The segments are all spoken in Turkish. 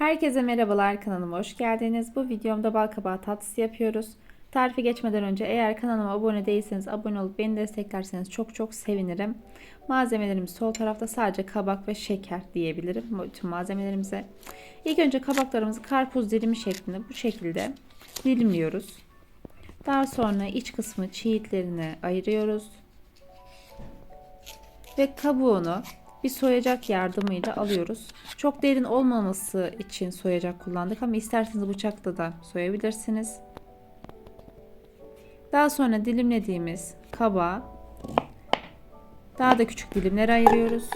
Herkese merhabalar kanalıma hoş geldiniz. Bu videomda bal kabağı tatlısı yapıyoruz. Tarife geçmeden önce eğer kanalıma abone değilseniz abone olup beni desteklerseniz çok çok sevinirim. Malzemelerimiz sol tarafta sadece kabak ve şeker diyebilirim bütün malzemelerimize. İlk önce kabaklarımızı karpuz dilimi şeklinde bu şekilde dilimliyoruz. Daha sonra iç kısmı çiğitlerine ayırıyoruz. Ve kabuğunu bir soyacak yardımıyla alıyoruz. Çok derin olmaması için soyacak kullandık ama isterseniz bıçakla da soyabilirsiniz. Daha sonra dilimlediğimiz kabağı daha da küçük dilimlere ayırıyoruz.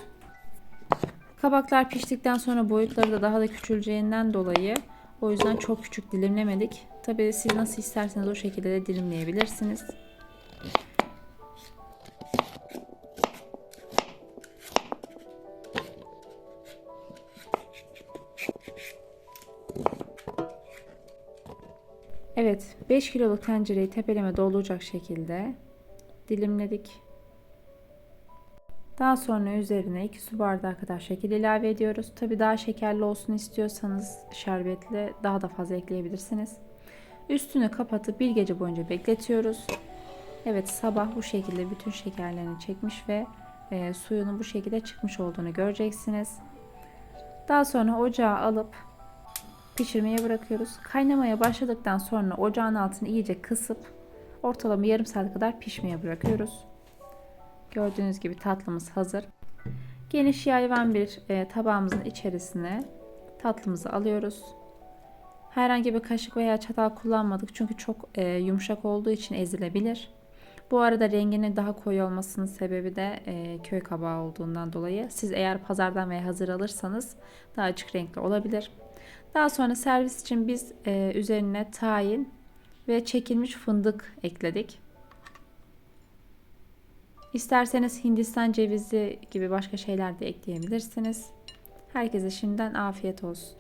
Kabaklar piştikten sonra boyutları da daha da küçüleceğinden dolayı o yüzden çok küçük dilimlemedik. Tabii siz nasıl isterseniz o şekilde de dilimleyebilirsiniz. Evet 5 kiloluk tencereyi tepeleme dolacak şekilde dilimledik. Daha sonra üzerine 2 su bardağı kadar şeker ilave ediyoruz. Tabi daha şekerli olsun istiyorsanız şerbetli daha da fazla ekleyebilirsiniz. Üstünü kapatıp bir gece boyunca bekletiyoruz. Evet sabah bu şekilde bütün şekerlerini çekmiş ve e, suyunun bu şekilde çıkmış olduğunu göreceksiniz. Daha sonra ocağa alıp pişirmeye bırakıyoruz. Kaynamaya başladıktan sonra ocağın altını iyice kısıp ortalama yarım saat kadar pişmeye bırakıyoruz. Gördüğünüz gibi tatlımız hazır. Geniş yayvan bir e, tabağımızın içerisine tatlımızı alıyoruz. Herhangi bir kaşık veya çatal kullanmadık çünkü çok e, yumuşak olduğu için ezilebilir. Bu arada renginin daha koyu olmasının sebebi de e, köy kabağı olduğundan dolayı. Siz eğer pazardan veya hazır alırsanız daha açık renkli olabilir. Daha sonra servis için biz e, üzerine tahin ve çekilmiş fındık ekledik. İsterseniz Hindistan cevizi gibi başka şeyler de ekleyebilirsiniz. Herkese şimdiden afiyet olsun.